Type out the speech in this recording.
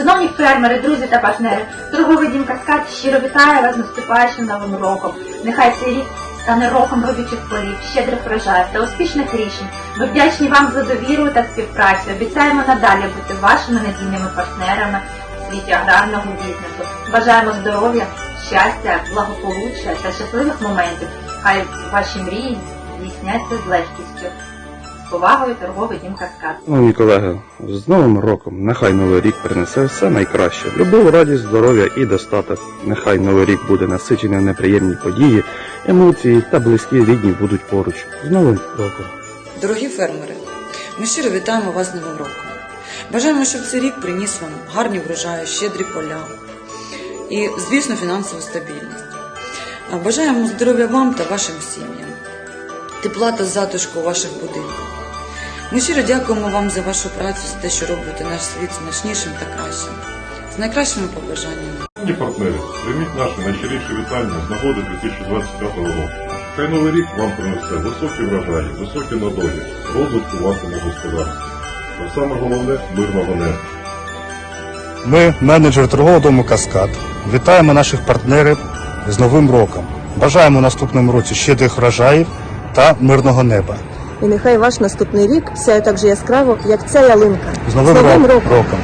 Шановні фермери, друзі та партнери, торговий дім Каскад щиро вітає вас з наступаючим новим роком. Нехай цей рік стане роком родючих полів, щедрих врожаїв та успішних рішень. Ми вдячні вам за довіру та співпрацю. Обіцяємо надалі бути вашими надійними партнерами у світі аграрного бізнесу. Бажаємо здоров'я, щастя, благополуччя та щасливих моментів. Хай ваші мрії здійсняться з легкістю. Повагою торговий дім Каскад. Шановні колеги, з Новим роком! Нехай новий рік принесе все найкраще. Любов, радість, здоров'я і достаток. Нехай новий рік буде насичений неприємні події, емоції та близькі рідні будуть поруч. З Новим роком! Дорогі фермери, ми щиро вітаємо вас з Новим роком. Бажаємо, щоб цей рік приніс вам гарні врожаї, щедрі поля і, звісно, фінансову стабільність. Бажаємо здоров'я вам та вашим сім'ям, тепла та затишку у ваших будинках. Ми щиро дякуємо вам за вашу працю, за те, що робите наш світ смачнішим та кращим. З найкращими побажаннями. Шановні партнери, прийміть наші найщиріші вітання з нагоди 2025 року. Хай новий рік вам принесе високі врожаї, високі надолі, розвитку вашому господарстві. Та саме головне мирного неба. Ми, менеджер торгового дому Каскад, вітаємо наших партнерів з Новим роком. Бажаємо у наступному році щедрих врожаїв та мирного неба. І нехай ваш наступний рік сяє так же яскраво, як ця ялинка. З Новим, З Новим роком! роком!